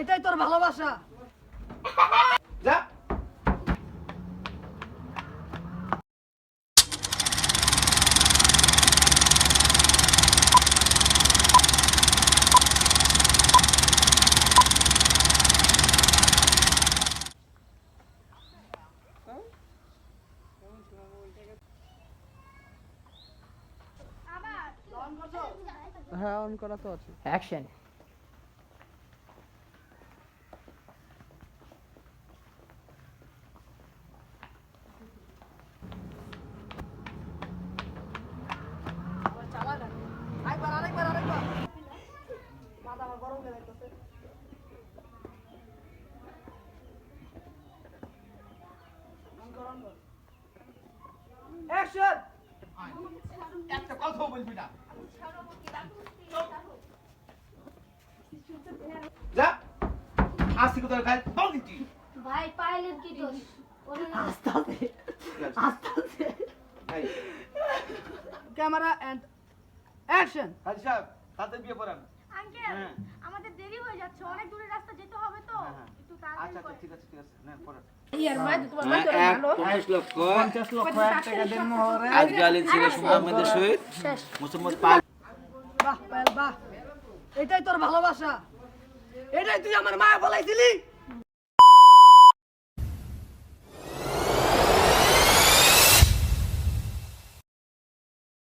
এটাই তোর ভালোবাসা। যা। হ্যাঁ অন করা তো আছে। অ্যাকশন আমার গরম হয়ে যাইতেছে। একটা কথা বলবি না। যা। আসি কোথায় গায়ে বল দিচ্ছি ভাই পাইলেন কি দোষ? আস্তে আস্তে। আস্তে ক্যামেরা এন্ড অ্যাকশন হাজি সাহেব তাদের বিয়ে পড়ান। আঙ্কেল হ্যাঁ। আমাদের দেরি হয়ে যাচ্ছে অনেক দূরের রাস্তা যেতে হবে তো। হ্যাঁ, হ্যাঁ। একটু আচ্ছা তাড়াতাড়ি আচ্ছা ঠিক আছে ঠিক আছে না বাহ এটাই তোর ভালোবাসা। এটাই তুই আমার মায়া বলাইছিলি